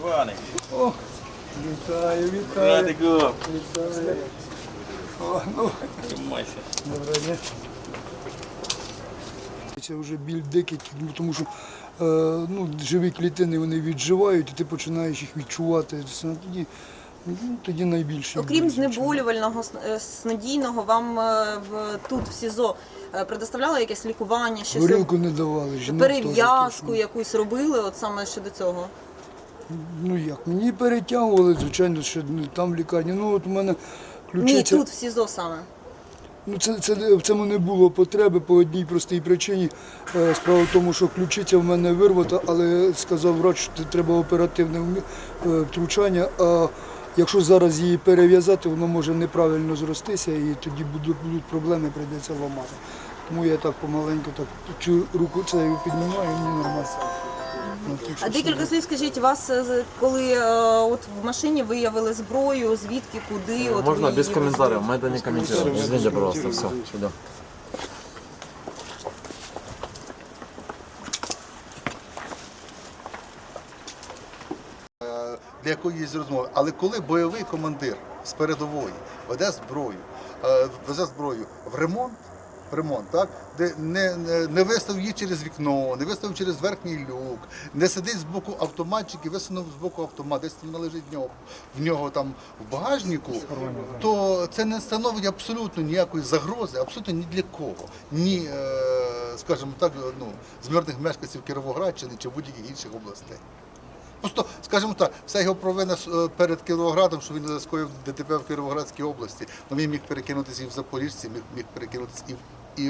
Іванович. О, вітаю, вітаю. Радику. Вітаю. О, ну, Тримайся. доброго дня. Це вже біль дикий, тому- тому що е, ну, живі клітини вони відживають, і ти починаєш їх відчувати. Це Тоді, ну, тоді найбільше. Окрім знеболювального е, снодійного, вам е, в тут в СІЗО е, предоставляли якесь лікування, щось Горілку не давали. жінок перев'язку якусь робили, от саме щодо цього. Ну як, мені перетягували, звичайно, що там в лікарні. Ну от у мене Ні, тут в СІЗО саме. Ну, це, це, в цьому не було потреби по одній простій причині. Е, Справа в тому, що ключиця в мене вирвата, але сказав врач, що треба оперативне е, втручання. А якщо зараз її перев'язати, воно може неправильно зростися і тоді будуть, будуть проблеми, прийдеться ламати. Тому я так помаленьку так цю руку цією піднімаю, і мені нормально. Ну, А декілька слів скажіть, вас е, коли е, от в машині виявили зброю, звідки, куди? От Можно ви без її комментариев, мы это не комментируем. Извините, пожалуйста, все, сюда. для якоїсь розмови. Але коли бойовий командир з передової веде зброю, е, везе зброю в ремонт, ремонт, так, де не, не, не виставив її через вікно, не виставив через верхній люк, не сидить з боку автоматчик і висунув з боку автомат, десь вона лежить в нього, в нього там в багажнику, то це не становить абсолютно ніякої загрози, абсолютно ні для кого. Ні, е, скажімо так, ну, з мирних мешканців Кіровоградщини чи будь-яких інших областей. Просто, скажімо так, вся його провина е, перед Кіровоградом, що він скоїв ДТП в Кіровоградській області, ну він міг перекинутися і в Запоріжці, міг, міг перекинутися і в. І,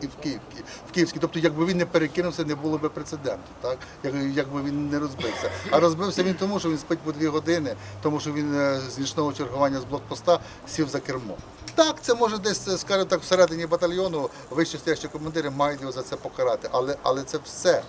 і в Київ, в Київській. Тобто, якби він не перекинувся, не було б прецеденту, так? Як, якби він не розбився. А розбився він тому, що він спить по дві години, тому що він е, з нічного чергування з блокпоста сів за кермо. Так, це може десь, е, скажімо так, всередині батальйону вище стоящі командири мають його за це покарати, але, але це все.